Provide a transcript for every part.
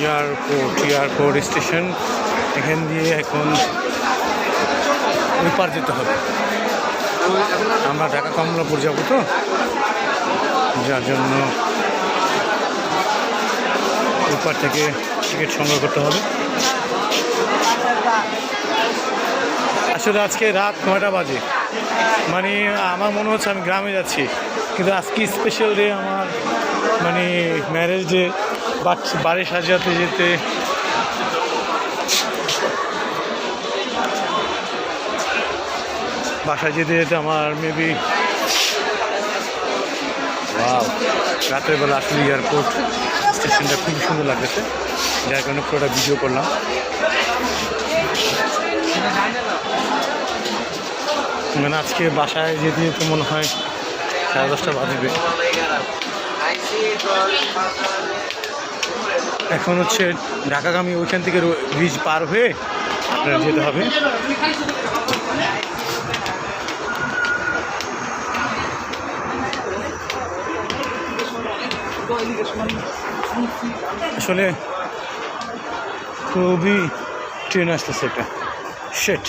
Airport airport station. এখান দিয়ে এখন ওই পার যেতে হবে। আমরা ঢাকা কমলাপুর যাব তো? যার জন্য ওই থেকে টিকিট সংগ্রহ করতে হবে। আসলে আজকে রাত নয়টা বাজে। মানে আমার মনে হচ্ছে আমি গ্রামে যাচ্ছি। কিন্তু আজকে স্পেশাল ডে আমার মানে ম্যারেজ ডে বাড়ি সাজাতে যেতে বাসায় যেতে যেতে আমার মেবি রাতের বেলা আসলে এয়ারপোর্ট স্টেশনটা খুবই সুন্দর লাগতেছে। যার কারণে পুরোটা ভিডিও করলাম। মানে আজকে বাসায় যেতে যেতে মনে হয় সাড়ে দশটা বাজবে। এখন হচ্ছে ঢাকাগামী ওইখান থেকে ব্রিজ পার হয়ে আপনার যেতে হবে। আসলে খুবই ট্রেন আসতেছে একটা শেট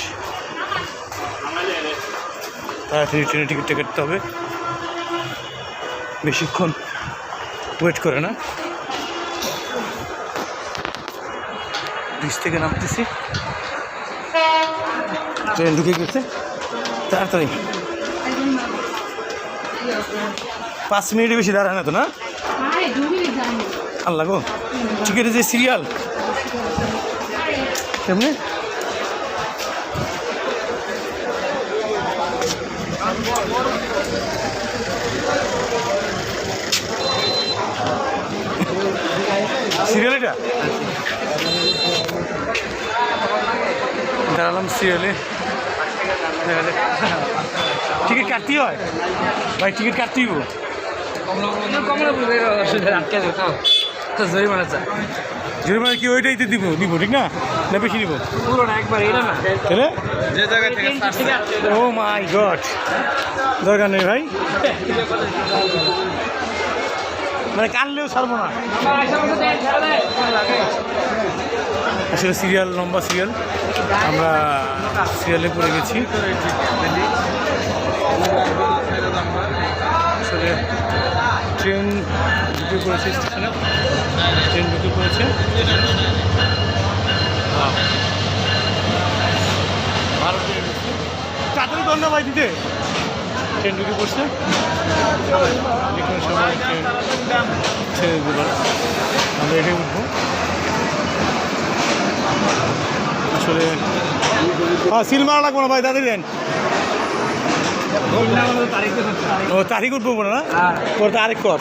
তাড়াতাড়ি ট্রেনের টিকিটটা কাটতে হবে। বেশিক্ষণ ওয়েট করে না। ব্রিজ থেকে নামতেছি। ট্রেন ঢুকে গেছে। তাড়াতাড়ি। পাঁচ মিনিটের বেশি দাঁড়ায় না? তো না আল্লাহ গো টিকিটের যে সিরিয়াল কেমনি? সিরিয়াল এটা? দাঁড়ালাম সিরিয়ালে টিকিট কাটতেই হয়। ভাই, টিকিট কাটতেই কমলাপুরের অসুবিধা আটকে যেত তো জরিমানা কি ওইটাই তো দিব দিব ঠিক না? না বেশি দিব পুরোটা একবার এটা না। তাহলে? যে জায়গা থেকে থেকে ও মাই গড দরকার নেই ভাই। মানে কানলেও ছাড়বো না। আসলে সিরিয়াল লম্বা সিরিয়াল। আমরা সিরিয়ালে পড়ে গেছি। আসলে ট্রেন ঢুকে পড়েছে স্টেশনে। ট্রেন ঢুকে পড়েছে তাড়াতাড়ি ভাই দিতে। ট্রেন ঢুকে পড়ছে যে কোনো সময় ট্রেন। ছেড়ে দিতে পারে। আমরা এটাই উঠবো। আসলে হ্যাঁ সিল মারা লাগবো না ভাই তাড়াতাড়ি দেন। ও তারিখ উঠবো না ওর তারিখ কর।